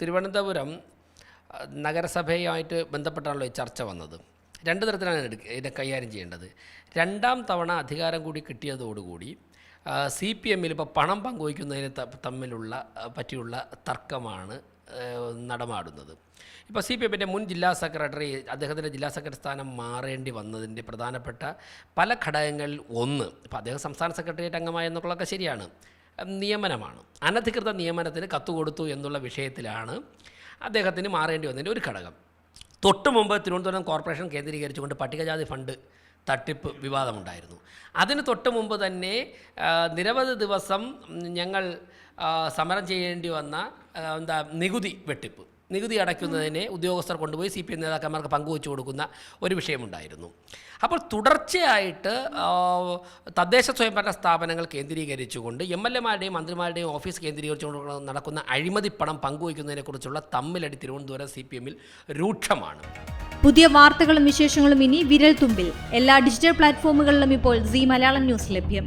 തിരുവനന്തപുരം നഗരസഭയുമായിട്ട് ബന്ധപ്പെട്ടാണല്ലോ ചർച്ച വന്നത്. രണ്ട് തരത്തിലാണ് എടുക്ക ഇതിനെ കൈകാര്യം ചെയ്യേണ്ടത്. രണ്ടാം തവണ അധികാരം കൂടി കിട്ടിയതോടുകൂടി സി പി എമ്മിൽ ഇപ്പോൾ പണം പങ്കുവയ്ക്കുന്നതിന് തമ്മിലുള്ള പറ്റിയുള്ള തർക്കമാണ് നടമാടുന്നത്. ഇപ്പോൾ സി പി എമ്മിന്റെ മുൻ ജില്ലാ സെക്രട്ടറി അദ്ദേഹത്തിന്റെ ജില്ലാ സെക്രട്ടറി സ്ഥാനം മാറേണ്ടി വന്നതിന്റെ പ്രധാനപ്പെട്ട പല ഘടകങ്ങളിൽ ഒന്ന്. ഇപ്പോൾ അദ്ദേഹം സംസ്ഥാന സെക്രട്ടേറിയറ്റ് അംഗമായെന്നുള്ളതൊക്കെ ശരിയാണ്. നിയമനമാണ്. അനധികൃത നിയമനത്തിന് കത്ത് കൊടുത്തു എന്നുള്ള വിഷയത്തിലാണ് അദ്ദേഹത്തിന് മാറേണ്ടി വന്നതിന്റെ ഒരു ഘടകം. തൊട്ട് മുമ്പ് തിരുവനന്തപുരം കോർപ്പറേഷൻ കേന്ദ്രീകരിച്ചുകൊണ്ട് പട്ടികജാതി ഫണ്ട് തട്ടിപ്പ് വിവാദമുണ്ടായിരുന്നു. അതിന് തൊട്ട് മുമ്പ് തന്നെ നിരവധി ദിവസം ഞങ്ങൾ സമരം ചെയ്യേണ്ടി വന്ന എന്താ നികുതി വെട്ടിപ്പ്. നികുതി അടയ്ക്കുന്നതിനെ ഉദ്യോഗസ്ഥർ കൊണ്ടുപോയി സി പി എം നേതാക്കന്മാർക്ക് പങ്കുവച്ചു കൊടുക്കുന്ന ഒരു വിഷയമുണ്ടായിരുന്നു. അപ്പോൾ തുടർച്ചയായിട്ട് തദ്ദേശ സ്വയംഭരണ സ്ഥാപനങ്ങൾ കേന്ദ്രീകരിച്ചുകൊണ്ട് എം എൽ എമാരുടെയും മന്ത്രിമാരുടെയും ഓഫീസ് കേന്ദ്രീകരിച്ചുകൊണ്ട് നടക്കുന്ന അഴിമതി പണം പങ്കുവയ്ക്കുന്നതിനെക്കുറിച്ചുള്ള തമ്മിലടി തിരുവനന്തപുരം സി പി എമ്മിൽ രൂക്ഷമാണ്. പുതിയ വാർത്തകളും വിശേഷങ്ങളും ഇനി വിരൽ തുമ്പിൽ എല്ലാ ഡിജിറ്റൽ പ്ലാറ്റ്ഫോമുകളിലും ഇപ്പോൾ സി മലയാളം ന്യൂസ് ലഭ്യം.